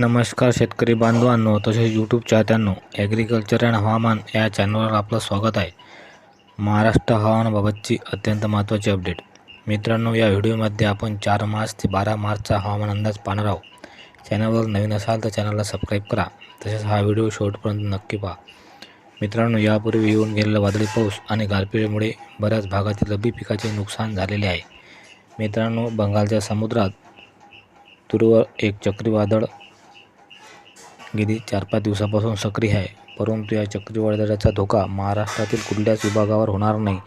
नमस्कार शेतकरी बांधवांनो तसेच यूट्यूब चाहत्यांनो ॲग्रिकल्चर अँड हवामान या चॅनलवर आपलं स्वागत आहे. महाराष्ट्र हवामानाबाबतची अत्यंत महत्त्वाची अपडेट मित्रांनो या व्हिडिओमध्ये आपण चार मार्च ते बारा मार्चचा हवामान अंदाज पाहणार आहोत. चॅनलवर नवीन असाल तर चॅनलला सबस्क्राईब करा. तसेच हा व्हिडिओ शेवटपर्यंत नक्की पहा. मित्रांनो यापूर्वी येऊन गेलेला वादळी पाऊस आणि गारपिटीमुळे बऱ्याच भागातील रब्बी पिकाचे नुकसान झालेले आहे. मित्रांनो बंगालच्या समुद्रात तुरवर एक चक्रीवादळ गेली चार पाच दिवसापासून सक्रिय आहे. परंतु या चक्रीवादळाचा धोका महाराष्ट्रातील कुठल्याच विभागावर होणार नाही.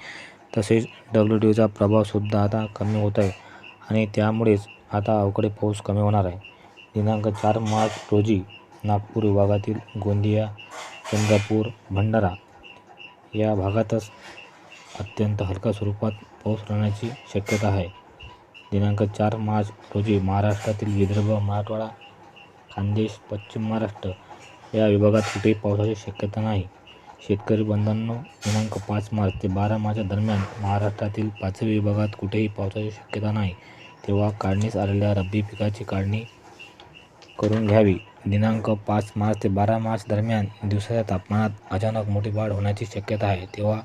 तसेच डब्ल्यू डीचा प्रभावसुद्धा आता कमी होत आहे आणि त्यामुळेच आता अवकडे पाऊस कमी होणार आहे. दिनांक चार मार्च रोजी नागपूर विभागातील गोंदिया चंद्रपूर भंडारा या भागातच अत्यंत हलका स्वरूपात पाऊस राहण्याची शक्यता आहे. दिनांक चार मार्च रोजी महाराष्ट्रातील विदर्भ मराठवाडा खानदेश पश्चिम महाराष्ट्र या विभागात कुठेही पावसाची शक्यता नाही. शेतकरी बंधांनो दिनांक पाच मार्च ते बारा मार्च दरम्यान महाराष्ट्रातील पाचवी विभागात कुठेही पावसाची शक्यता नाही. तेव्हा काढणीस आलेल्या रब्बी पिकाची काढणी करून घ्यावी. दिनांक पाच मार्च ते बारा मार्च दरम्यान दिवसाच्या तापमानात अचानक मोठी वाढ होण्याची शक्यता आहे. तेव्हा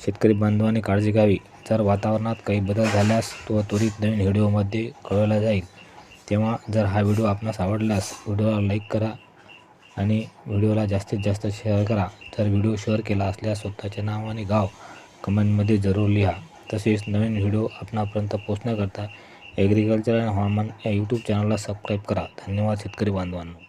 शेतकरी बांधवांनी काळजी घ्यावी. जर वातावरणात काही बदल झाल्यास तो त्वरित नवीन व्हिडिओमध्ये कळवला जाईल. तेव्हा जर हा व्हिडिओ आपणास आवडलास व्हिडिओला लाईक करा आणि व्हिडिओला जास्तीत जास्त शेअर करा. जर व्हिडिओ शेअर केला असल्यास स्वतःचे नाव आणि गाव कमेंटमध्ये जरूर लिहा. तसेच नवीन व्हिडिओ आपणापर्यंत पोहोचण्याकरता ॲग्रिकल्चर आणि हवामान या यूट्यूब चॅनलला सबस्क्राईब करा. धन्यवाद शेतकरी बांधवांनो.